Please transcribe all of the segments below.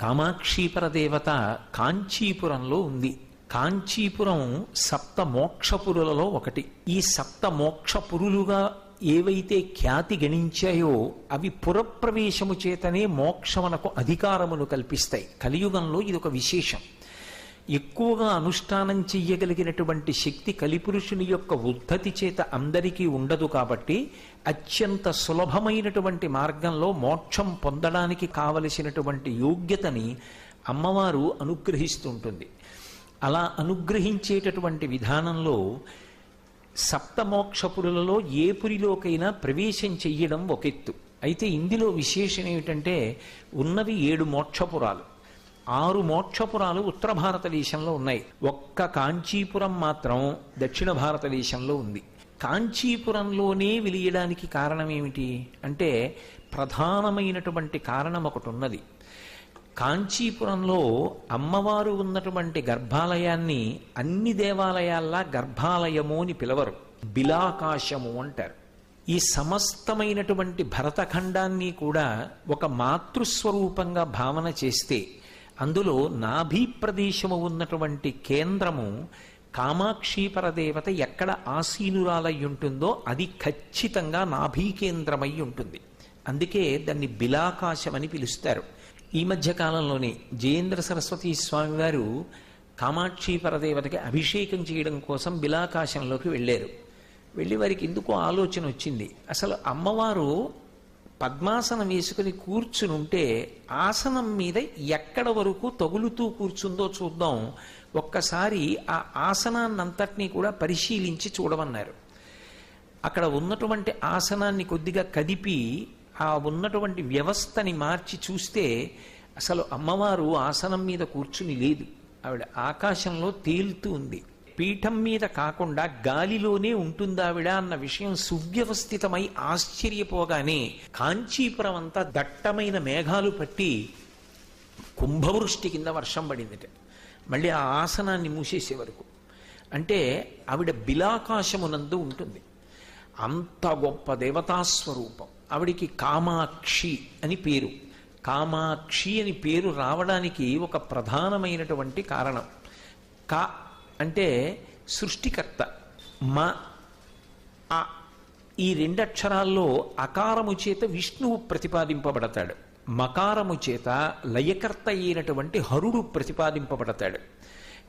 కామాక్షీపర దేవత కాంచీపురంలో ఉంది. కాంచీపురం సప్త మోక్షపురులలో ఒకటి. ఈ సప్త మోక్షపురులుగా ఏవైతే ఖ్యాతి గణించాయో అవి పురప్రవేశము చేతనే మోక్షమునకు అధికారమును కల్పిస్తాయి. కలియుగంలో ఇది ఒక విశేషం. ఎక్కువగా అనుష్ఠానం చెయ్యగలిగినటువంటి శక్తి కలిపురుషుని యొక్క ఉద్ధతి చేత అందరికీ ఉండదు కాబట్టి అత్యంత సులభమైనటువంటి మార్గంలో మోక్షం పొందడానికి కావలసినటువంటి యోగ్యతని అమ్మవారు అనుగ్రహిస్తుంటుంది. అలా అనుగ్రహించేటటువంటి విధానంలో సప్తమోక్షపురులలో ఏ పురిలోకైనా ప్రవేశం చెయ్యడం ఒక ఎత్తు అయితే ఇందులో విశేషం ఏమిటంటే ఉన్నవి ఏడు మోక్షపురాలు. ఆరు మోక్షపురాలు ఉత్తర భారతదేశంలో ఉన్నాయి. ఒక్క కాంచీపురం మాత్రం దక్షిణ భారతదేశంలో ఉంది. కాంచీపురంలోనే వెలియడానికి కారణం ఏమిటి? అంటే ప్రధానమైనటువంటి కారణం ఒకటి ఉన్నది కాంచీపురంలో అమ్మవారు ఉన్నటువంటి గర్భాలయాన్ని అన్ని దేవాలయాల్లా గర్భాలయము అని పిలవరు. బిలాకాశము అంటారు. ఈ సమస్తమైనటువంటి భరతఖండాన్ని కూడా ఒక మాతృస్వరూపంగా భావన చేస్తే అందులో నాభీ ప్రదేశము ఉన్నటువంటి కేంద్రము కామాక్షీపరదేవత ఎక్కడ ఆసీనురాలై ఉంటుందో అది ఖచ్చితంగా నాభీకేంద్రమై ఉంటుంది. అందుకే దాన్ని బిలాకాశం అని పిలుస్తారు. ఈ మధ్య కాలంలోనే జయేంద్ర సరస్వతి స్వామి వారు కామాక్షీపర దేవతకి అభిషేకం చేయడం కోసం బిలాకాశంలోకి వెళ్ళారు. వెళ్ళి వారికి ఎందుకో ఆలోచన వచ్చింది. అసలు అమ్మవారు పద్మాసనం వేసుకుని కూర్చునుంటే ఆసనం మీద ఎక్కడ వరకు తగులుతూ కూర్చుందో చూద్దాం. ఒక్కసారి ఆ ఆసనాన్నంతటినీ కూడా పరిశీలించి చూడమన్నారు. అక్కడ ఉన్నటువంటి ఆసనాన్ని కొద్దిగా కదిపి ఆ ఉన్నటువంటి వ్యవస్థని మార్చి చూస్తే అసలు అమ్మవారు ఆసనం మీద కూర్చుని లేదు. ఆవిడ ఆకాశంలో తేలుతూ ఉంది. పీఠం మీద కాకుండా గాలిలోనే ఉంటుందావిడ అన్న విషయం సువ్యవస్థితమై ఆశ్చర్యపోగానే కాంచీపురం అంతా దట్టమైన మేఘాలు పట్టి కుంభవృష్టి కింద వర్షం పడిందిట. మళ్ళీ ఆ ఆసనాన్ని మూసేసే వరకు. అంటే ఆవిడ బిలాకాశమునందు ఉంటుంది. అంత గొప్ప దేవతాస్వరూపం. ఆవిడికి కామాక్షి అని పేరు. కామాక్షి అని పేరు రావడానికి ఒక ప్రధానమైనటువంటి కారణం. కా అంటే సృష్టికర్త మా ఆ ఈ రెండక్షరాల్లో అకారము చేత విష్ణువు ప్రతిపాదింపబడతాడు. మకారము చేత లయకర్త అయినటువంటి హరుడు ప్రతిపాదింపబడతాడు.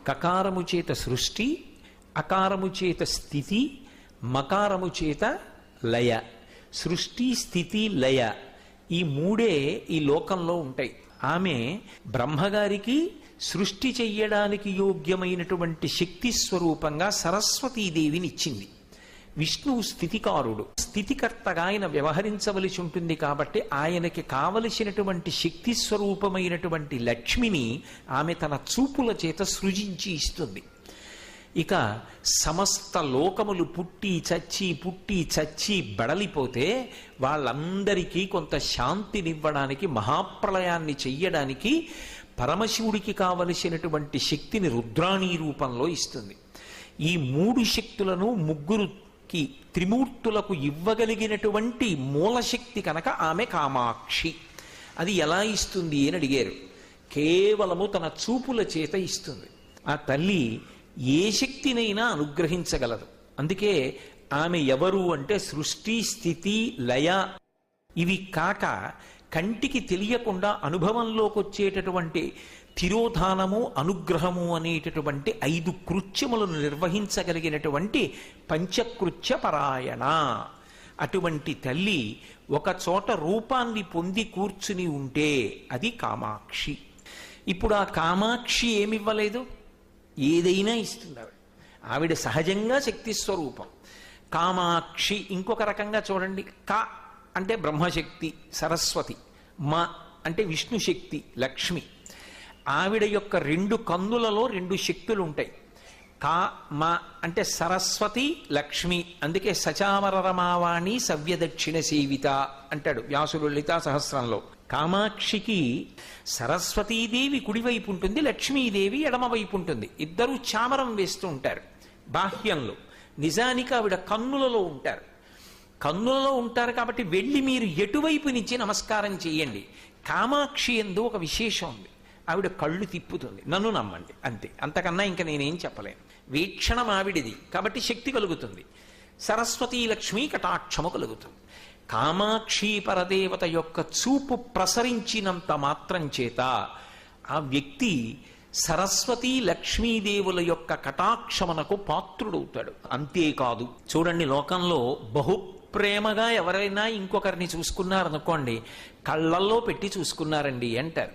కకారము చేత సృష్టి అకారము చేత స్థితి మకారము చేత లయ. సృష్టి స్థితి లయ ఈ మూడే ఈ లోకంలో ఉంటాయి. ఆమె బ్రహ్మగారికి సృష్టి చెయ్యడానికి యోగ్యమైనటువంటి శక్తి స్వరూపంగా సరస్వతీదేవినిచ్చింది. విష్ణువు స్థితికారుడు. స్థితికర్తగా ఆయన వ్యవహరించవలసి ఉంటుంది కాబట్టి ఆయనకి కావలసినటువంటి శక్తి స్వరూపమైనటువంటి లక్ష్మిని ఆమె తన చూపుల చేత సృజించి ఇస్తుంది. ఇక సమస్త లోకములు పుట్టి చచ్చి పుట్టి చచ్చి బడలిపోతే వాళ్ళందరికీ కొంత శాంతినివ్వడానికి మహాప్రళయాన్ని చెయ్యడానికి పరమశివుడికి కావలసినటువంటి శక్తిని రుద్రాణి రూపంలో ఇస్తుంది. ఈ మూడు శక్తులను ముగ్గురుకి త్రిమూర్తులకు ఇవ్వగలిగినటువంటి మూలశక్తి కనుక ఆమె కామాక్షి. అది ఎలా ఇస్తుంది అని అడిగారు. కేవలము తన చూపుల చేత ఇస్తుంది. ఆ తల్లి ఏ శక్తినైనా అనుగ్రహించగలదు. అందుకే ఆమె ఎవరు అంటే సృష్టి స్థితి లయ ఇవి కాక కంటికి తెలియకుండా అనుభవంలోకి వచ్చేటటువంటి తిరోధానము అనుగ్రహము అనేటటువంటి ఐదు కృత్యములను నిర్వహించగలిగినటువంటి పంచకృత్య పరాయణ. అటువంటి తల్లి ఒక చోట రూపాన్ని పొంది కూర్చుని ఉంటే అది కామాక్షి. ఇప్పుడు ఆ కామాక్షి ఏమివ్వలేదు? ఏదైనా ఇస్తుంది ఆవిడ. ఆవిడ సహజంగా శక్తి స్వరూపం. కామాక్షి ఇంకొక రకంగా చూడండి. కా అంటే బ్రహ్మశక్తి సరస్వతి మా అంటే విష్ణు శక్తి లక్ష్మి. ఆవిడ యొక్క రెండు కన్నులలో రెండు శక్తులు ఉంటాయి కా మా అంటే సరస్వతి లక్ష్మి. అందుకే సచామరరమావాణి సవ్యదక్షిణ సేవిత అంటాడు వ్యాసులు లలితా సహస్రంలో. కామాక్షికి సరస్వతీదేవి కుడివైపు ఉంటుంది లక్ష్మీదేవి ఎడమవైపు ఉంటుంది ఇద్దరు చామరం వేస్తూ ఉంటారు. బాహ్యంలో. నిజానికి ఆవిడ కన్నులలో ఉంటారు. కన్నులలో ఉంటారు కాబట్టి వెళ్ళి మీరు ఎటువైపు నుంచి నమస్కారం చేయండి. కామాక్షి ఎందు ఒక విశేషం ఉంది. ఆవిడ కళ్ళు తిప్పుతుంది. నన్ను నమ్మండి. అంతే. అంతకన్నా ఇంకా నేనేం చెప్పలేను. వీక్షణం ఆవిడిది. కాబట్టి శక్తి కలుగుతుంది. సరస్వతీ లక్ష్మీ కటాక్షము కలుగుతుంది. కామాక్షి పరదేవత యొక్క చూపు ప్రసరించినంత మాత్రం చేత ఆ వ్యక్తి సరస్వతీ లక్ష్మీదేవుల యొక్క కటాక్షమనకు పాత్రుడవుతాడు. అంతేకాదు చూడండి లోకంలో బహు ప్రేమగా ఎవరైనా ఇంకొకరిని చూసుకున్నారనుకోండి కళ్ళల్లో పెట్టి చూసుకున్నారండి అంటారు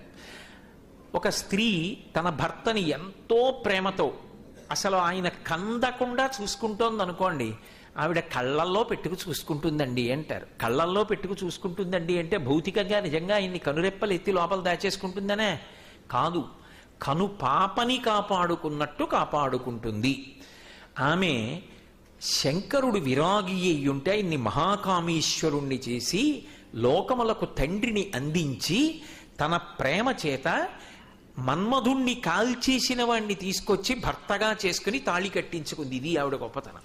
ఒక స్త్రీ తన భర్తని ఎంతో ప్రేమతో అసలు ఆయన కందకుండా చూసుకుంటోంది అనుకోండి ఆవిడ కళ్ళల్లో పెట్టుకు చూసుకుంటుందండి అంటారు కళ్ళల్లో పెట్టుకు చూసుకుంటుందండి అంటే భౌతికంగా నిజంగా ఆయన్ని కనురెప్పలు ఎత్తి లోపల దాచేసుకుంటుందనే? కాదు. కను పాపని కాపాడుకున్నట్టు కాపాడుకుంటుంది. ఆమె శంకరుడు విరాగి అయ్యుంటే ఆయన్ని మహాకామేశ్వరుణ్ణి చేసి లోకములకు తండ్రిని అందించి తన ప్రేమ చేత మన్మధుణ్ణి కాల్చేసిన వాణ్ణి తీసుకొచ్చి భర్తగా చేసుకుని తాళి కట్టించుకుంది. ఇది ఆవిడ గొప్పతనం.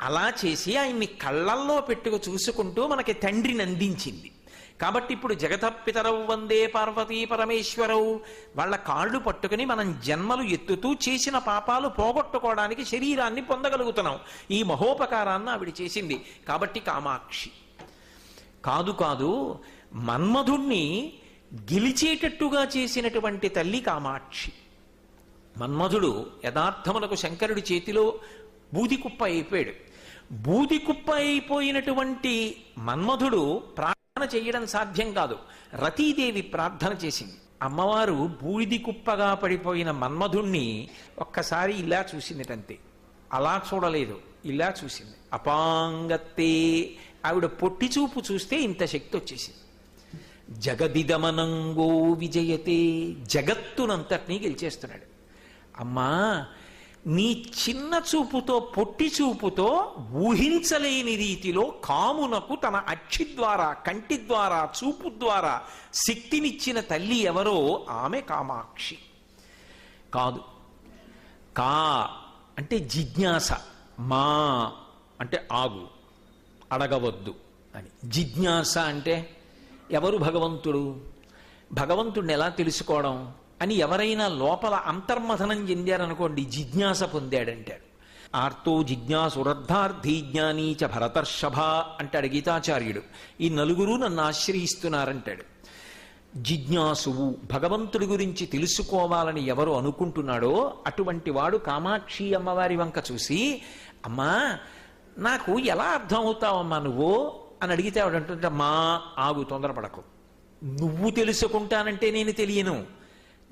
అలా చేసి ఆయన్ని కళ్ళల్లో పెట్టుకు చూసుకుంటూ మనకి తండ్రిని అందించింది. కాబట్టి ఇప్పుడు జగతపితరవు వందే పార్వతీ పరమేశ్వరవు. వాళ్ళ కాళ్ళు పట్టుకుని మనం జన్మలు ఎత్తుతూ చేసిన పాపాలు పోగొట్టుకోవడానికి శరీరాన్ని పొందగలుగుతున్నాం. ఈ మహోపకారాన్ని ఆవిడ చేసింది. కాబట్టి కామాక్షి. కాదు కాదు మన్మధుణ్ణి గెలిచేటట్టుగా చేసినటువంటి తల్లి కామాక్షి. మన్మధుడు యథార్థములకు శంకరుడి చేతిలో బూది కుప్ప అయిపోయాడు. బూది కుప్ప అయిపోయినటువంటి మన్మధుడు ప్రా ప్రార్థన చేయడం సాధ్యం కాదు. రతీదేవి ప్రార్థన చేసింది. అమ్మవారు బూడిది కుప్పగా పడిపోయిన మన్మధుణ్ణి ఒక్కసారి ఇలా చూసిందిటంతే. అలా చూడలేదు ఇలా చూసింది. అపాంగత్తే ఆవిడ పొట్టి చూపు చూస్తే ఇంత శక్తి వచ్చేసింది. జగదిదమనంగో విజయతే జగత్తునంతటినీ గెలిచేస్తున్నాడు. అమ్మా నీ చిన్న చూపుతో పొట్టి చూపుతో ఊహించలేని రీతిలో కామునకు తన అక్షి ద్వారా కంటి ద్వారా చూపు ద్వారా శక్తినిచ్చిన తల్లి ఎవరో ఆమె కామాక్షి. కాదు. కా అంటే జిజ్ఞాస మా అంటే ఆగు అడగవద్దు అని. జిజ్ఞాస అంటే ఎవరు భగవంతుడు? భగవంతుడిని ఎలా తెలుసుకోవడం? అని ఎవరైనా లోపల అంతర్మథనం చెందారనుకోండి జిజ్ఞాస పొందాడంటాడు. ఆర్తో జిజ్ఞాసురర్థార్థి జ్ఞానీ చ భరతర్షభ అంటాడు గీతాచార్యుడు. ఈ నలుగురు నన్ను ఆశ్రయిస్తున్నారంటాడు. జిజ్ఞాసువు భగవంతుడి గురించి తెలుసుకోవాలని ఎవరు అనుకుంటున్నాడో అటువంటి వాడు కామాక్షి అమ్మవారి వంక చూసి అమ్మా నాకు ఎలా అర్థం అవుతావమ్మా నువ్వు? అని అడిగితే ఆవిడ అంటుంటే మా ఆగు తొందరపడకు. నువ్వు తెలుసుకుంటానంటే నేను తెలియను.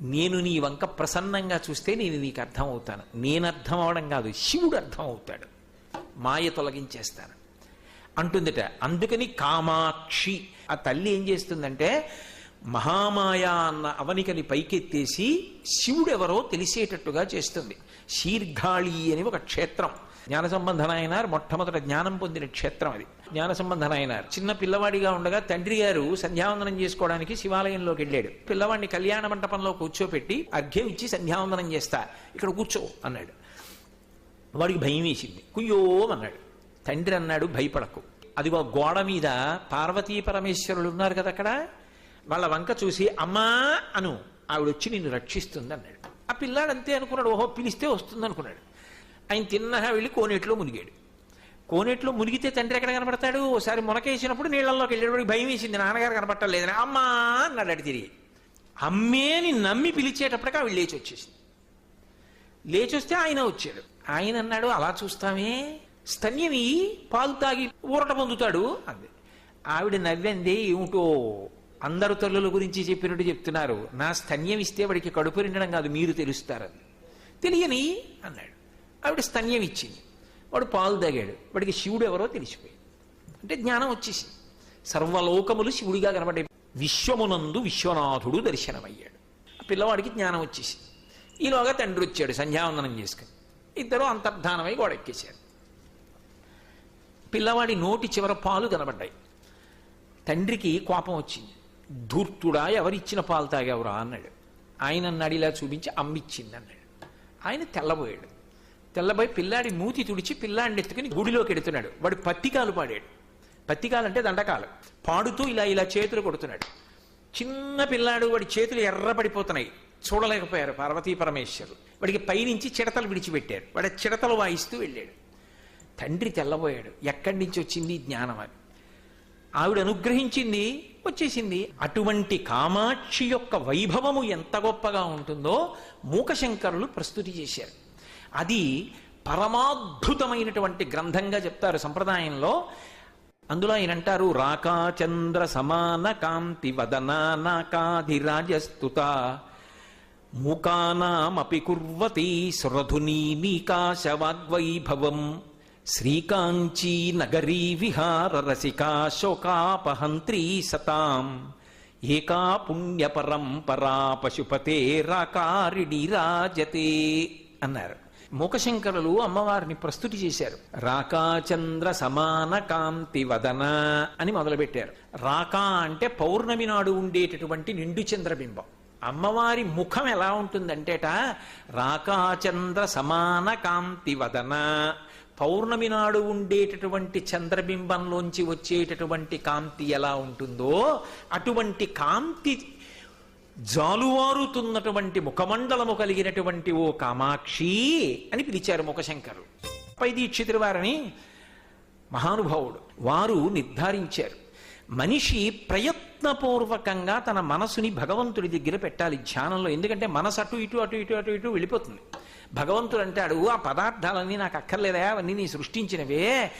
నేను నీ వంక ప్రసన్నంగా చూస్తే నేను నీకు అర్థం అవుతాను నేను అర్థం అవడం కాదు శివుడు అర్థం అవుతాడు మాయ తొలగించేస్తాను. అంటుందిట అందుకని కామాక్షి. ఆ తల్లి ఏం చేస్తుందంటే మహామాయ అన్న అవనికని పైకెత్తేసి శివుడెవరో తెలిసేటట్టుగా చేస్తుంది. శీర్ఘాళి అని ఒక క్షేత్రం. జ్ఞాన సంబంధన నాయనార్ మొట్టమొదట జ్ఞానం పొందిన క్షేత్రం అది. జ్ఞాన సంబంధన నాయనార్ చిన్న పిల్లవాడిగా ఉండగా తండ్రి గారు సంధ్యావందనం చేసుకోవడానికి శివాలయంలోకి వెళ్ళాడు. పిల్లవాడిని కళ్యాణ మంటపంలో కూర్చోపెట్టి అర్ఘ్యం ఇచ్చి సంధ్యావందనం చేస్తా ఇక్కడ కూర్చో అన్నాడు. వాడికి భయం వేసింది. కుయ్యో అన్నాడు. తండ్రి అన్నాడు భయపడకు. అదిగో గోడ మీద పార్వతీ పరమేశ్వరులు ఉన్నారు కదా అక్కడ? వాళ్ళ వంక చూసి అమ్మా అను ఆవిడ వచ్చి నిన్ను రక్షిస్తుంది అన్నాడు. ఆ పిల్లాడు అంతే అనుకున్నాడు. ఓహో పిలిస్తే వస్తుంది అనుకున్నాడు ఆయన తిన్నగా వెళ్ళి కోనేట్లో మునిగాడు. కోనేట్లో మునిగితే తండ్రి ఎక్కడ కనబడతాడు? ఒకసారి మునకేసినప్పుడు నీళ్ళల్లోకి వెళ్ళేటప్పుడు భయం వేసింది. నాన్నగారు కనబట్టలేదని అమ్మా అన్నాడు అడి తిరిగి. అమ్మేని నమ్మి పిలిచేటప్పటికి ఆవిడ లేచి వచ్చేసింది. వస్తే ఆయన వచ్చాడు. ఆయన అన్నాడు అలా చూస్తామే? స్తన్యమి? పాలు తాగి ఊరట పొందుతాడు? అంది. ఆవిడ నవ్వింది ఏమిటో? అందరు తల్లుల గురించి చెప్పినట్టు చెప్తున్నారు. నా స్తన్యం ఇస్తే వాడికి కడుపు నిండడం కాదు మీరు తెలుస్తారని. తెలియని? అన్నాడు. ఆవిడ స్తన్యం ఇచ్చింది. వాడు పాలు తాగాడు. వాడికి శివుడు ఎవరో తెలిసిపోయాడు. అంటే జ్ఞానం వచ్చేసి సర్వలోకములు శివుడిగా కనబడే విశ్వమునందు విశ్వనాథుడు దర్శనమయ్యాడు. ఆ పిల్లవాడికి జ్ఞానం వచ్చేసి ఈలోగా తండ్రి వచ్చాడు సంధ్యావందనం చేసుకుని. ఇద్దరు అంతర్ధానమై గోడెక్కేశారు. పిల్లవాడి నోటి చివర పాలు కనబడ్డాయి. తండ్రికి కోపం వచ్చింది. ధూర్తుడా ఎవరిచ్చిన పాలు తాగావురా? అన్నాడు. ఆయన అన్నాడు ఇలా చూపించి అమ్మిచ్చింది అన్నాడు. ఆయన తెల్లబోయాడు. తెల్లబోయి పిల్లాడి మూతి తుడిచి పిల్లాడిని ఎత్తుకుని గుడిలోకి ఎడుతున్నాడు. వాడు పత్తికాలు పాడాడు. పత్తికాలు అంటే దండకాలు. పాడుతూ ఇలా ఇలా చేతులు కొడుతున్నాడు. చిన్న పిల్లాడు వాడి చేతులు ఎర్రపడిపోతున్నాయి. చూడలేకపోయారు పార్వతీ పరమేశ్వరులు. వాడికి పైనుంచి చిడతలు విడిచిపెట్టారు. వాడి చిడతలు వాయిస్తూ వెళ్ళాడు. తండ్రి తెల్లబోయాడు. ఎక్కడి నుంచి వచ్చింది జ్ఞానం అని. ఆవిడ అనుగ్రహించింది వచ్చేసింది. అటువంటి కామాక్షి యొక్క వైభవము ఎంత గొప్పగా ఉంటుందో మూకశంకరులు ప్రస్తుతి చేశారు. అది పరమాద్భుతమైనటువంటి గ్రంథంగా చెప్తారు సంప్రదాయంలో. అందులో ఆయన అంటారు రాకాచంద్ర సమాన కాంతి వదనాకాధిరాజస్తుత మూకానామపి కుర్వతి శ్రధునీ నీకాశవాగ్వైభవం శ్రీకాంచీ నగరీ విహార రసికా శోకాపహంత్రీ సతాం. ఏకా పుణ్య పరంపరా పశుపతే రాకారిణి రాజతే అన్నారు. మూకశంకరులు అమ్మవారిని ప్రస్తుతి చేశారు. రాకాచంద్ర సమాన కాంతి వదన అని మొదలుపెట్టారు. రాకా అంటే పౌర్ణమి నాడు ఉండేటటువంటి నిండు చంద్రబింబం. అమ్మవారి ముఖం ఎలా ఉంటుందంటేట రాకాచంద్ర సమాన కాంతి వదన. పౌర్ణమి నాడు ఉండేటటువంటి చంద్రబింబంలోంచి వచ్చేటటువంటి కాంతి ఎలా ఉంటుందో అటువంటి కాంతి జాలువారుతున్నటువంటి ముఖమండలము కలిగినటువంటి ఓ కామాక్షి అని పిలిచారు ముఖశంకరు. పై దీక్షితుల వారిని మహానుభావుడు వారు నిర్ధారించారు. మనిషి ప్రయత్నపూర్వకంగా తన మనసుని భగవంతుడి దగ్గర పెట్టాలి ధ్యానంలో. ఎందుకంటే మనసు అటు ఇటు అటు ఇటు అటు ఇటు వెళ్ళిపోతుంది. భగవంతుడు అంటాడు ఆ పదార్థాలన్నీ నాకు అక్కర్లేదా? అవన్నీ నీ సృష్టించినవే.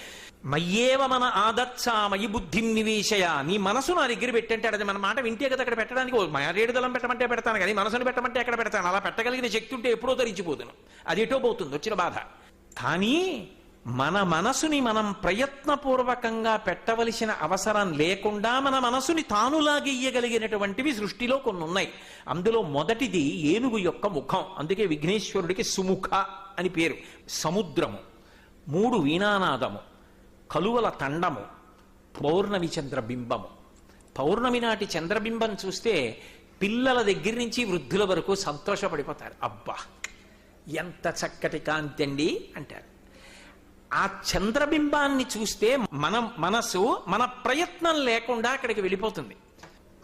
మయ్యేవ మన ఆదత్సామయి బుద్ధిం నివేశయ. నీ మనసు నా దగ్గర పెట్టంటే అది మన మాట వింటే కదా అక్కడ పెట్టడానికి. ఓ మరేడు దళం పెట్టమంటే పెడతాను కానీ మనసును పెట్టమంటే ఎక్కడ పెడతాను? అలా పెట్టగలిగిన శక్తి ఉంటే ఎప్పుడో ధరించిపోతాను అది ఎటో పోతుంది వచ్చిన బాధ. కానీ మన మనసుని మనం ప్రయత్నపూర్వకంగా పెట్టవలసిన అవసరం లేకుండా మన మనసుని తానులాగెయ్యగలిగినటువంటివి సృష్టిలో కొన్ని ఉన్నాయి అందులో మొదటిది ఏనుగు యొక్క ముఖం. అందుకే విఘ్నేశ్వరుడికి సుముఖ అని పేరు. సముద్రము. మూడు వీణానాదము. కలువల తండము పౌర్ణమి చంద్రబింబము. పౌర్ణమి నాటి చంద్రబింబం చూస్తే పిల్లల దగ్గర నుంచి వృద్ధుల వరకు సంతోషపడిపోతారు. అబ్బా! ఎంత చక్కటి కాంతి అండి అంటారు. ఆ చంద్రబింబాన్ని చూస్తే మన మనసు మన ప్రయత్నం లేకుండా అక్కడికి వెళ్ళిపోతుంది.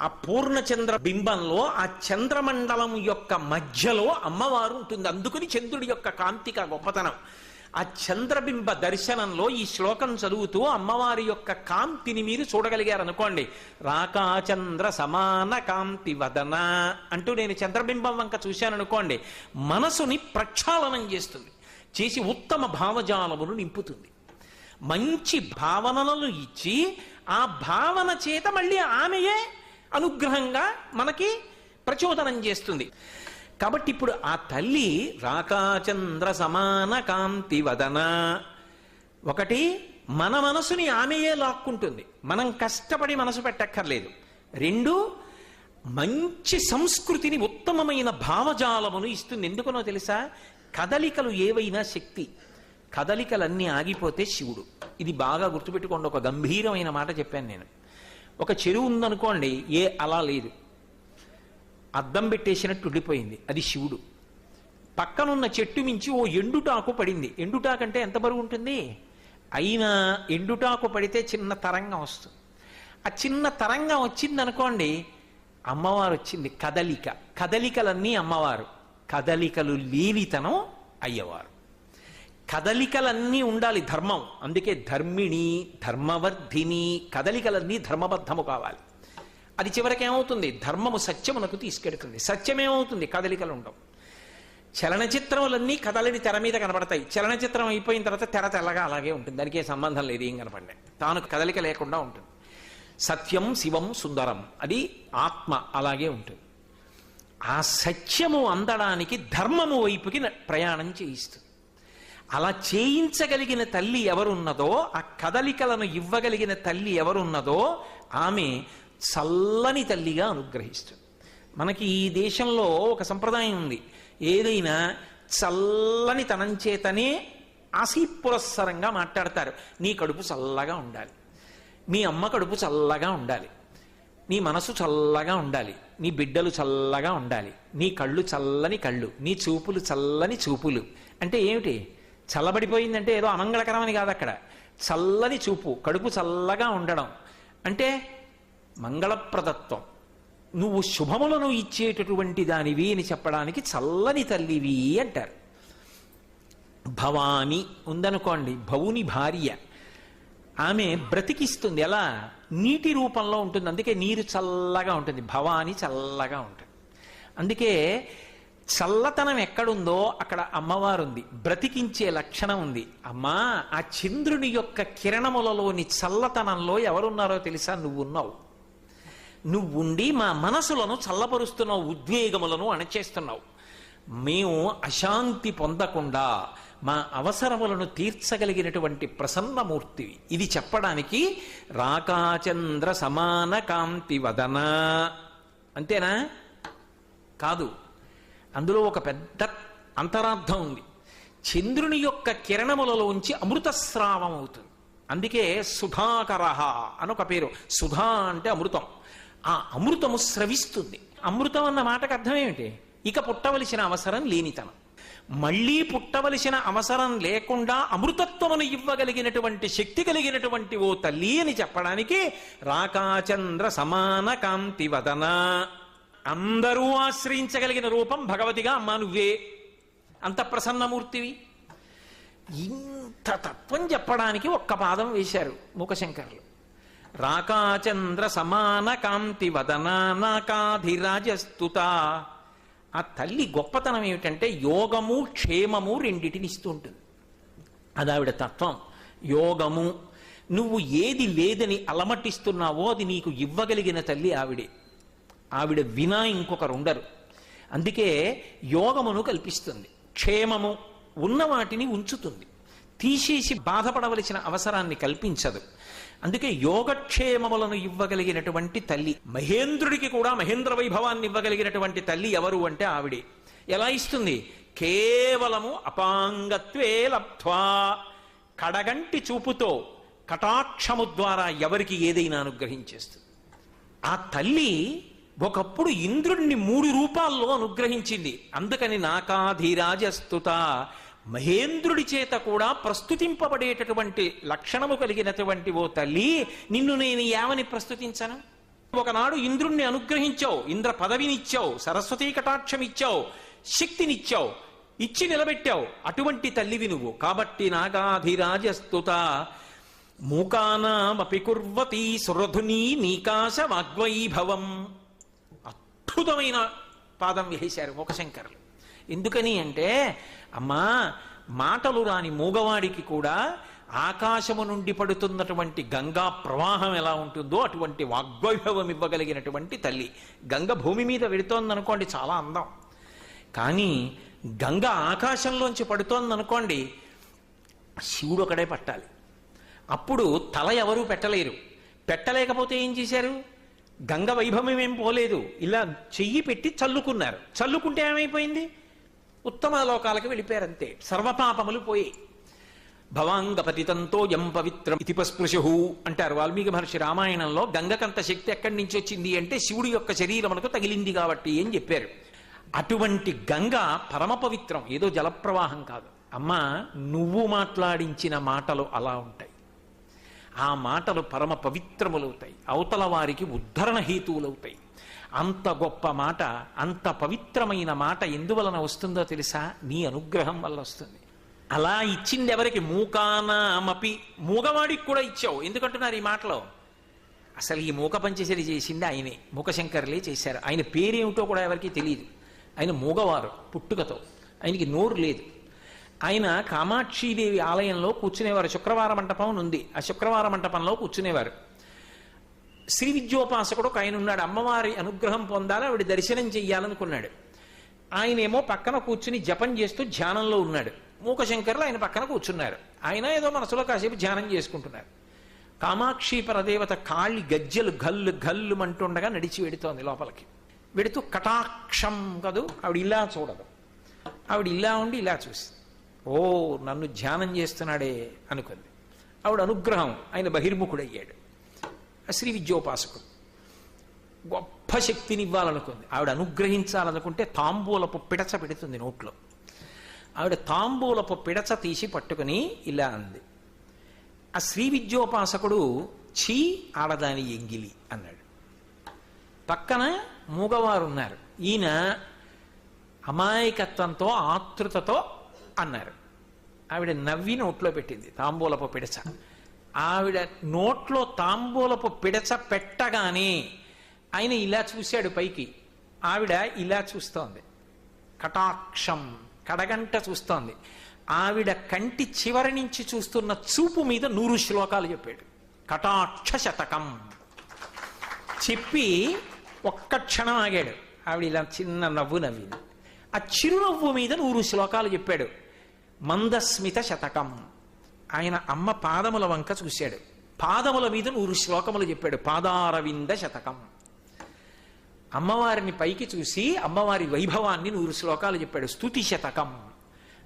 ఆ పూర్ణ చంద్ర బింబంలో ఆ చంద్రమండలం యొక్క మధ్యలో అమ్మవారు ఉంటుంది. అందుకని చంద్రుడి యొక్క కాంతిక గొప్పతనం. ఆ చంద్రబింబ దర్శనంలో ఈ శ్లోకం చదువుతూ అమ్మవారి యొక్క కాంతిని మీరు చూడగలిగారనుకోండి. రాకాచంద్ర సమాన కాంతి వదన అంటూ నేను చంద్రబింబం వంక చూశాను అనుకోండి మనసుని ప్రక్షాళనం చేస్తుంది చేసి ఉత్తమ భావజాలమును నింపుతుంది. మంచి భావనలను ఇచ్చి ఆ భావన చేత మళ్ళీ ఆమెయే అనుగ్రహంగా మనకి ప్రచోదనం చేస్తుంది. కాబట్టి ఇప్పుడు ఆ తల్లి రాకాచంద్ర సమాన కాంతి వదన. ఒకటి మన మనసుని ఆమెయే లాక్కుంటుంది. మనం కష్టపడి మనసు పెట్టక్కర్లేదు. రెండు మంచి సంస్కృతిని ఉత్తమమైన భావజాలమును ఇస్తుంది. ఎందుకనో తెలుసా? కదలికలు ఏవైనా శక్తి. కదలికలన్నీ ఆగిపోతే శివుడు. ఇది బాగా గుర్తుపెట్టుకోండి. ఒక గంభీరమైన మాట చెప్పాను నేను. ఒక చెరువు ఉందనుకోండి ఏ అలా లేదు. అద్దం పెట్టేసినట్టు ఉండిపోయింది. అది శివుడు. పక్కనున్న చెట్టు మించి ఓ ఎండుటాకు పడింది. ఎండుటాకంటే ఎంత బరువు ఉంటుంది? అయినా ఎండుటాకు పడితే చిన్న తరంగం వస్తుంది. ఆ చిన్న తరంగం వచ్చింది అనుకోండి అమ్మవారు వచ్చింది కదలిక. కదలికలన్నీ అమ్మవారు. కదలికలు లేనితనం అయ్యవారు. కదలికలన్నీ ఉండాలి ధర్మం. అందుకే ధర్మిణి ధర్మవర్ధిని కదలికలన్నీ ధర్మబద్ధము కావాలి. అది చివరికి ఏమవుతుంది? ధర్మము సత్యమునకు తీసుకెడుతుంది. సత్యమేమవుతుంది? కదలికలు ఉండవు. చలనచిత్రములన్నీ కదలని తెర మీద కనబడతాయి. చలనచిత్రం అయిపోయిన తర్వాత తెర తెల్లగా అలాగే ఉంటుంది. దానికి ఏ సంబంధం లేదు ఏం కనపడలే. తాను కదలిక లేకుండా ఉంటుంది. సత్యం శివం సుందరం అది ఆత్మ అలాగే ఉంటుంది. ఆ సత్యము అందడానికి ధర్మము వైపుకి ప్రయాణం చేయిస్తుంది. అలా చేయించగలిగిన తల్లి ఎవరున్నదో ఆ కదలికలను ఇవ్వగలిగిన తల్లి ఎవరున్నదో ఆమె చల్లని తల్లిగా అనుగ్రహిస్తుంది మనకి ఈ దేశంలో ఒక సంప్రదాయం ఉంది. ఏదైనా చల్లని తనం చేతనే ఆశీపురస్సరంగా మాట్లాడతారు. నీ కడుపు చల్లగా ఉండాలి. మీ అమ్మ కడుపు చల్లగా ఉండాలి. నీ మనసు చల్లగా ఉండాలి. నీ బిడ్డలు చల్లగా ఉండాలి. నీ కళ్ళు చల్లని కళ్ళు. నీ చూపులు చల్లని చూపులు. అంటే ఏమిటి? చల్లబడిపోయిందంటే ఏదో అమంగళకరమని కాదు అక్కడ చల్లని చూపు కడుపు చల్లగా ఉండడం. అంటే మంగళప్రదత్వం. నువ్వు శుభములను ఇచ్చేటటువంటి దానివి అని చెప్పడానికి చల్లని తల్లివి అంటారు. భవాని ఉందనుకోండి భవుని భార్య. ఆమె బ్రతికిస్తుంది ఎలా? నీటి రూపంలో ఉంటుంది అందుకే నీరు చల్లగా ఉంటుంది భవాని చల్లగా ఉంటుంది. అందుకే చల్లతనం ఎక్కడుందో అక్కడ అమ్మవారు ఉంది బ్రతికించే లక్షణం ఉంది. అమ్మా ఆ చంద్రుని యొక్క కిరణములలోని చల్లతనంలో ఎవరున్నారో తెలుసా? నువ్వున్నావు. నువ్వుండి మా మనసులను చల్లపరుస్తున్నావు ఉద్వేగములను అణచేస్తున్నావు. మేము అశాంతి పొందకుండా మా అవసరములను తీర్చగలిగినటువంటి ప్రసన్నమూర్తివి ఇది చెప్పడానికి రాకాచంద్ర సమాన కాంతి వదన. అంతేనా? కాదు. అందులో ఒక పెద్ద అంతరార్థం ఉంది. చంద్రుని యొక్క కిరణములలోంచి అమృతస్రావం అవుతుంది. అందుకే సుధాకర అని ఒక పేరు. సుధా అంటే అమృతం. ఆ అమృతము స్రవిస్తుంది. అమృతం అన్న మాటకు అర్థం ఏమిటి? ఇక పుట్టవలసిన అవసరం లేనితనం. మళ్ళీ పుట్టవలసిన అవసరం లేకుండా అమృతత్వమును ఇవ్వగలిగినటువంటి శక్తి కలిగినటువంటి ఓ తల్లి అని చెప్పడానికి రాకాచంద్ర సమాన కాంతి వదన. అందరూ ఆశ్రయించగలిగిన రూపం భగవతిగా అమ్మా నువ్వే. అంత ప్రసన్నమూర్తివి. ఇంత తత్వం చెప్పడానికి ఒక్క పాదం వేశారు మూకశంకర్లు రాకాచంద్ర సమాన కాంతి వదనాకాధిరాజస్తుత ఆ తల్లి గొప్పతనం ఏమిటంటే యోగము క్షేమము రెండిటిని ఇస్తూ ఉంటుంది అది ఆవిడ తత్వం యోగము నువ్వు ఏది లేదని అలమటిస్తున్నావో అది నీకు ఇవ్వగలిగిన తల్లి ఆవిడే. ఆవిడ వినా ఇంకొకరు ఉండరు. అందుకే యోగమును కల్పిస్తుంది క్షేమము ఉన్న వాటిని ఉంచుతుంది. తీసేసి బాధపడవలసిన అవసరాన్ని కల్పించదు. అందుకే యోగక్షేమములను ఇవ్వగలిగినటువంటి తల్లి మహేంద్రుడికి కూడా మహేంద్ర వైభవాన్ని ఇవ్వగలిగినటువంటి తల్లి ఎవరు అంటే ఆవిడే. ఎలా ఇస్తుంది? కేవలము అపాంగత్వే లబ్ధ్వా. కడగంటి చూపుతో కటాక్షము ద్వారా ఎవరికి ఏదైనా అనుగ్రహించేస్తుంది. ఆ తల్లి ఒకప్పుడు ఇంద్రుణ్ణి మూడు రూపాల్లో అనుగ్రహించింది. అందుకని నాకాధీరాజస్తుత మహేంద్రుడి చేత కూడా ప్రస్తుతింపబడేటటువంటి లక్షణము కలిగినటువంటి ఓ తల్లి నిన్ను నేను ఏమని ప్రస్తుతించను? ఒకనాడు ఇంద్రుణ్ణి అనుగ్రహించావు ఇంద్ర పదవినిచ్చావు సరస్వతీ కటాక్షం ఇచ్చావు శక్తినిచ్చావు ఇచ్చి నిలబెట్టావు. అటువంటి తల్లివి నువ్వు. కాబట్టి నాగాధిరాజస్తుత మూకానామపి కుర్వతి సురధుని నీకాశ వాగ్వైభవం. అద్భుతమైన పాదం వేశారు మూకశంకరులు. ఎందుకని అంటే అమ్మా మాటలు రాని మూగవాడికి కూడా ఆకాశము నుండి పడుతున్నటువంటి గంగా ప్రవాహం ఎలా ఉంటుందో అటువంటి వాగ్వైభవం ఇవ్వగలిగినటువంటి తల్లి. గంగ భూమి మీద వెడుతోందనుకోండి చాలా అందం. కానీ గంగ ఆకాశంలోంచి పడుతోందనుకోండి శివుడు ఒకడే పట్టాలి. అప్పుడు తల ఎవరూ పెట్టలేరు. పెట్టలేకపోతే ఏం చేశారు? గంగ వైభవం ఏం పోలేదు. ఇలా చెయ్యి పెట్టి చల్లుకున్నారు. చల్లుకుంటే ఏమైపోయింది? ఉత్తమ లోకాలకు వెళ్ళిపోయారంతే. సర్వపాపములు పోయి. భవాంగపతితంతో యం పవిత్రం ఇతి పస్పృశు అంటారు వాల్మీకి మహర్షి రామాయణంలో గంగకంత శక్తి ఎక్కడి నుంచి వచ్చింది అంటే శివుడి యొక్క శరీరమునకు తగిలింది కాబట్టి అని చెప్పారు. అటువంటి గంగ పరమ పవిత్రం ఏదో జలప్రవాహం కాదు. అమ్మా నువ్వు మాట్లాడించిన మాటలు అలా ఉంటాయి. ఆ మాటలు పరమ పవిత్రములవుతాయి. అవతల వారికి ఉద్ధరణ హేతువులవుతాయి. అంత గొప్ప మాట అంత పవిత్రమైన మాట ఎందువలన వస్తుందో తెలుసా? నీ అనుగ్రహం వల్ల వస్తుంది. అలా ఇచ్చింది ఎవరికి మూకానామపి మూగవాడికి కూడా ఇచ్చావు. ఎందుకంటున్నారు ఈ మాటలో? అసలు ఈ మూక పంచసరి చేసింది ఆయనే. మూకశంకర్లే చేశారు. ఆయన పేరేమిటో కూడా ఎవరికి తెలియదు ఆయన మూగవారు పుట్టుకతో. ఆయనకి నోరు లేదు. ఆయన కామాక్షీదేవి ఆలయంలో కూర్చునేవారు. శుక్రవార మంటపం ఉంది. ఆ శుక్రవార మంటపంలో కూర్చునేవారు. శ్రీ విద్యోపాసకుడు ఒక ఆయన ఉన్నాడు. అమ్మవారి అనుగ్రహం పొందాలి ఆవిడ దర్శనం చెయ్యాలనుకున్నాడు. ఆయనేమో పక్కన కూర్చుని జపం చేస్తూ ధ్యానంలో ఉన్నాడు. మూకశంకర్లు ఆయన పక్కన కూర్చున్నారు. ఆయన ఏదో మనసులో కాసేపు ధ్యానం చేసుకుంటున్నారు. కామాక్షి పరదేవత కాళ్ళి గజ్జలు గల్లు గల్లు అంటుండగా నడిచి వెడుతోంది లోపలికి. వెడుతూ కటాక్షం కదూ ఆవిడ ఇలా చూడదు. ఆవిడ ఇలా ఉండి ఇలా చూసి ఓ నన్ను ధ్యానం చేస్తున్నాడే అనుకుంది. ఆవిడ అనుగ్రహం ఆయన బహిర్ముఖుడయ్యాడు. శ్రీ విద్యోపాసకుడు. గొప్ప శక్తిని ఇవ్వాలనుకుంది. ఆవిడ అనుగ్రహించాలనుకుంటే తాంబూలపు పిడచ పెడుతుంది నోట్లో. ఆవిడ తాంబూలపు పిడచ తీసి పట్టుకుని ఇలా అంది. ఆ శ్రీ విద్యోపాసకుడు ఛీ ఆడదాని ఎంగిలి అన్నాడు. పక్కన మూగవారు ఉన్నారు ఈయన అమాయకత్వంతో ఆతృతతో అన్నారు. ఆవిడ నవ్వి నోట్లో పెట్టింది తాంబూలపు పిడచ. ఆవిడ నోట్లో తాంబూలపు పిడచ పెట్టగానే ఆయన ఇలా చూశాడు పైకి. ఆవిడ ఇలా చూస్తోంది. కటాక్షం కడగంట చూస్తోంది. ఆవిడ కంటి చివరి నుంచి చూస్తున్న చూపు మీద నూరు శ్లోకాలు చెప్పాడు. కటాక్ష శతకం. చెప్పి ఒక్క క్షణం ఆగాడు. ఆవిడ ఇలా చిన్న నవ్వు నవ్వింది. ఆ చిరునవ్వు మీద నూరు శ్లోకాలు చెప్పాడు. మందస్మిత శతకం. ఆయన అమ్మ పాదముల వంక చూశాడు. పాదముల మీద నూరు శ్లోకములు చెప్పాడు. పాదారవింద శతకం. అమ్మవారిని పైకి చూసి అమ్మవారి వైభవాన్ని నూరు శ్లోకాలు చెప్పాడు. స్తుతి శతకం.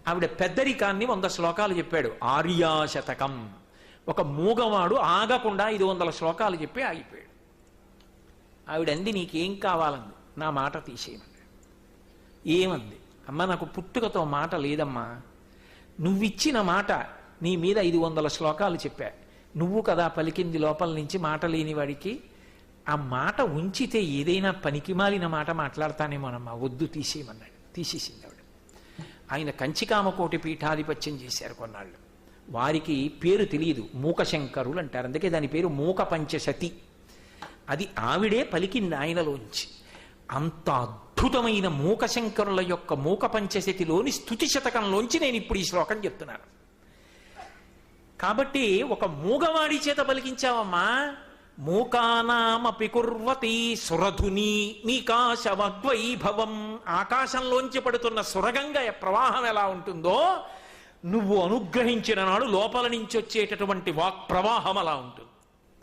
ఆవిడ పెద్దరికాన్ని వంద శ్లోకాలు చెప్పాడు. ఆర్యా శతకం. ఒక మూగవాడు ఆగకుండా ఐదు వందల శ్లోకాలు చెప్పి ఆగిపోయాడు. ఆవిడంది నీకేం కావాలంది? నా మాట తీసేయమంది. ఏమంది? అమ్మ నాకు పుట్టుకతో మాట లేదమ్మా. నువ్విచ్చిన మాట నీ మీద ఐదు వందల శ్లోకాలు చెప్పా. నువ్వు కదా పలికింది లోపల నుంచి మాట లేని వాడికి ఆ మాట ఉంచితే ఏదైనా పనికిమాలిన మాట మాట్లాడతానేమోనమ్మా. వద్దు తీసేయమన్నాడు. తీసేసింది ఆవిడ. ఆయన కంచికామకోటి పీఠాధిపత్యం చేశారు కొన్నాళ్ళు. వారికి పేరు తెలియదు. మూకశంకరులు అంటారు. అందుకే దాని పేరు మూక పంచశతి అది ఆవిడే పలికింది ఆయనలోంచి. అంత అద్భుతమైన మూకశంకరుల యొక్క మూక పంచశతిలోని స్థుతి శతకంలోంచి నేను ఇప్పుడు ఈ శ్లోకం చెప్తున్నాను. కాబట్టి ఒక మూగవాడి చేత పలికించావమ్మా. మూకానామపి కుర్వతి సురధుని నీకాశవగ్వైభవం. ఆకాశంలోంచి పడుతున్న సురగంగ ప్రవాహం ఎలా ఉంటుందో నువ్వు అనుగ్రహించిన నాడు లోపల నుంచి వచ్చేటటువంటి వాక్ ప్రవాహం అలా ఉంటుంది.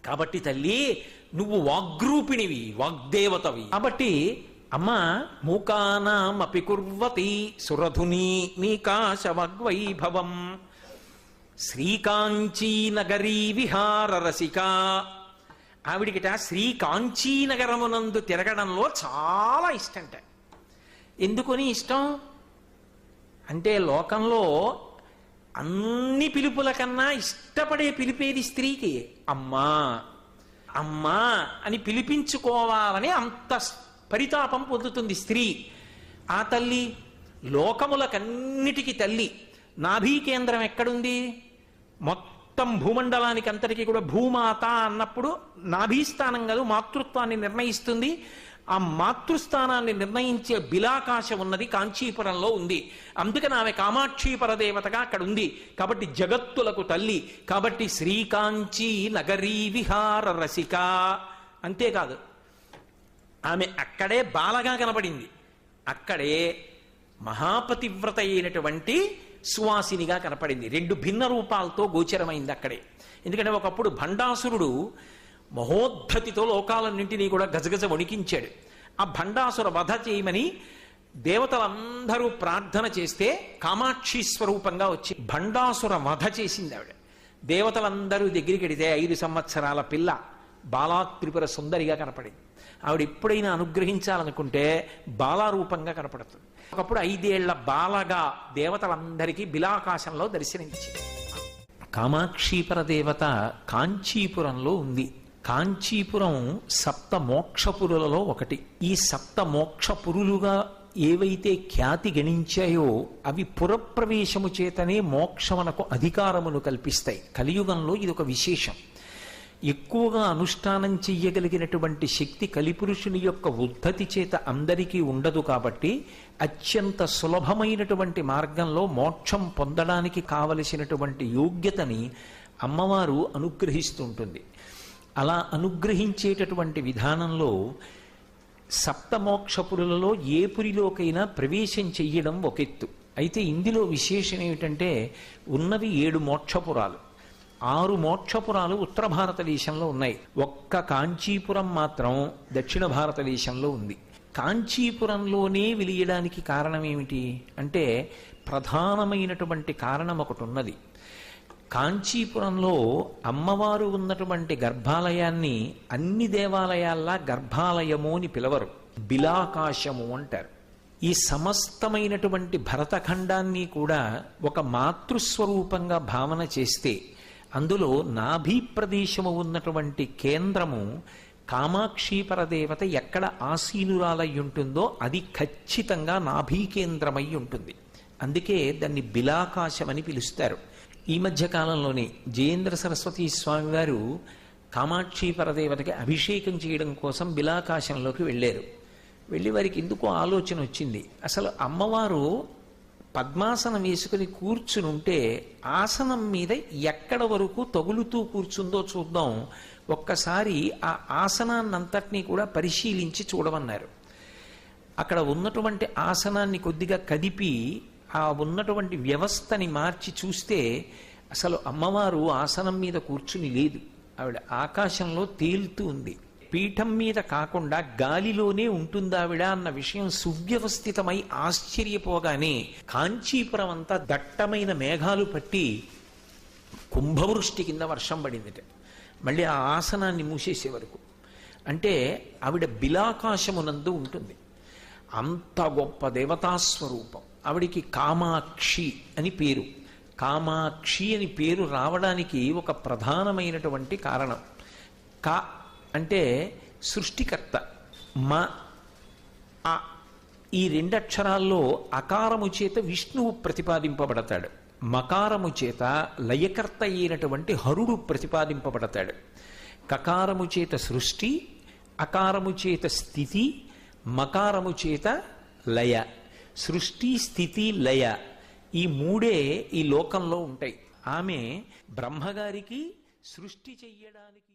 కాబట్టి తల్లి నువ్వు వాగ్రూపిణివి వాగ్దేవతవి. కాబట్టి అమ్మ మూకానామపి కుర్వతి సురధుని నీకాశవగ్వైభవం. శ్రీకాంచీనగరీ విహార రసిక ఆవిడికిట శ్రీకాంచీనగరమునందు తిరగడంలో చాలా ఇష్టంట. ఎందుకొని ఇష్టం? అంటే లోకంలో అన్ని పిలుపుల కన్నా ఇష్టపడే పిలిపేది స్త్రీకి అమ్మా. అమ్మా అని పిలిపించుకోవాలని అంత పరితాపం పొందుతుంది స్త్రీ. ఆ తల్లి లోకములకన్నిటికీ తల్లి. నాభీ కేంద్రం ఎక్కడుంది? మొత్తం భూమండలానికి అంతటికీ కూడా భూమాత అన్నప్పుడు నాభీస్థానం కాదు మాతృత్వాన్ని నిర్ణయిస్తుంది. ఆ మాతృస్థానాన్ని నిర్ణయించే బిలాకాశం ఉన్నది కాంచీపురంలో ఉంది. అందుకని ఆమె కామాక్షి పరదేవతగా అక్కడ ఉంది. కాబట్టి జగత్తులకు తల్లి. కాబట్టి శ్రీకాంచీ నగరీ విహార రసిక. అంతేకాదు ఆమె అక్కడే బాలగా కనబడింది. అక్కడే మహాపతివ్రత అయినటువంటి సువాసినిగా కనపడింది. రెండు భిన్న రూపాలతో గోచరమైంది అక్కడే. ఎందుకంటే ఒకప్పుడు భండాసురుడు మహోద్ధతితో లోకాలన్నింటినీ కూడా గజగజ వణికించాడు. ఆ భండాసుర వధ చేయమని దేవతలందరూ ప్రార్థన చేస్తే కామాక్షి స్వరూపంగా వచ్చి భండాసుర వధ చేసింది ఆవిడ. దేవతలందరూ దగ్గరికి వెడితే ఐదు సంవత్సరాల పిల్ల బాలాత్రిపుర సుందరిగా కనపడింది. ఆవిడ ఎప్పుడైనా అనుగ్రహించాలనుకుంటే బాలారూపంగా కనపడుతుంది. ఒకప్పుడు ఐదేళ్ళ బాలగా దేవతలందరికీ బిలాకాశంలో దర్శనమిచ్చింది. కామాక్షీపర దేవత కాంచీపురంలో ఉంది. కాంచీపురం సప్త మోక్షపురులలో ఒకటి. ఈ సప్త మోక్షపురులుగా ఏవైతే ఖ్యాతి గణించాయో అవి పురప్రవేశము చేతనే మోక్షమునకు అధికారమును కల్పిస్తాయి. కలియుగంలో ఇది ఒక విశేషం. ఎక్కువగా అనుష్ఠానం చెయ్యగలిగినటువంటి శక్తి కలిపురుషుని యొక్క ఉద్ధతి చేత అందరికీ ఉండదు కాబట్టి అత్యంత సులభమైనటువంటి మార్గంలో మోక్షం పొందడానికి కావలసినటువంటి యోగ్యతని అమ్మవారు అనుగ్రహిస్తుంటుంది. అలా అనుగ్రహించేటటువంటి విధానంలో సప్తమోక్షపురులలో ఏ పురిలోకైనా ప్రవేశం చెయ్యడం ఒక ఎత్తు అయితే ఇందులో విశేషం ఏమిటంటే ఉన్నవి ఏడు మోక్షపురాలు. ఆరు మోక్షపురాలు ఉత్తర భారతదేశంలో ఉన్నాయి. ఒక్క కాంచీపురం మాత్రం దక్షిణ భారతదేశంలో ఉంది. కాంచీపురంలోనే వెలియడానికి కారణం ఏమిటి? అంటే ప్రధానమైనటువంటి కారణం ఒకటి ఉన్నది కాంచీపురంలో అమ్మవారు ఉన్నటువంటి గర్భాలయాన్ని అన్ని దేవాలయాల్లా గర్భాలయము అని పిలవరు. బిలాకాశము అంటారు. ఈ సమస్తమైనటువంటి భరతఖండాన్ని కూడా ఒక మాతృస్వరూపంగా భావన చేస్తే అందులో నాభీ ప్రదేశము ఉన్నటువంటి కేంద్రము కామాక్షీపరదేవత ఎక్కడ ఆసీనురాలై ఉంటుందో అది ఖచ్చితంగా నాభీకేంద్రమై ఉంటుంది. అందుకే దాన్ని బిలాకాశం అని పిలుస్తారు. ఈ మధ్య కాలంలోనే జయేంద్ర సరస్వతి స్వామి వారు కామాక్షి పరదేవతకి అభిషేకం చేయడం కోసం బిలాకాశంలోకి వెళ్ళారు. వెళ్ళి వారికి ఎందుకు ఆలోచన వచ్చింది. అసలు అమ్మవారు పద్మాసనం వేసుకుని కూర్చుని ఉంటే ఆసనం మీద ఎక్కడ వరకు తగులుతూ కూర్చుందో చూద్దాం. ఒక్కసారి ఆ ఆసనాన్నంతటినీ కూడా పరిశీలించి చూడమన్నారు. అక్కడ ఉన్నటువంటి ఆసనాన్ని కొద్దిగా కదిపి ఆ ఉన్నటువంటి వ్యవస్థని మార్చి చూస్తే అసలు అమ్మవారు ఆసనం మీద కూర్చుని లేదు. ఆవిడ ఆకాశంలో తేలుతూ ఉంది. పీఠం మీద కాకుండా గాలిలోనే ఉంటుందావిడ అన్న విషయం సువ్యవస్థితమై ఆశ్చర్యపోగానే కాంచీపురం అంతా దట్టమైన మేఘాలు పట్టి కుంభవృష్టి కింద వర్షం పడిందిట. మళ్ళీ ఆ ఆసనాన్ని మూసేసే వరకు. అంటే ఆవిడ బిలాకాశమునందు ఉంటుంది. అంత గొప్ప దేవతాస్వరూపం. ఆవిడికి కామాక్షి అని పేరు. కామాక్షి అని పేరు రావడానికి ఒక ప్రధానమైనటువంటి కారణం. కా అంటే సృష్టికర్త మ ఆ ఈ రెండక్షరాల్లో అకారము చేత విష్ణువు ప్రతిపాదింపబడతాడు. మకారము చేత లయకర్త అయినటువంటి హరుడు ప్రతిపాదింపబడతాడు. కకారము చేత సృష్టి అకారము చేత స్థితి మకారము చేత లయ. సృష్టి స్థితి లయ ఈ మూడే ఈ లోకంలో ఉంటాయి. ఆమె బ్రహ్మగారికి సృష్టి చెయ్యడానికి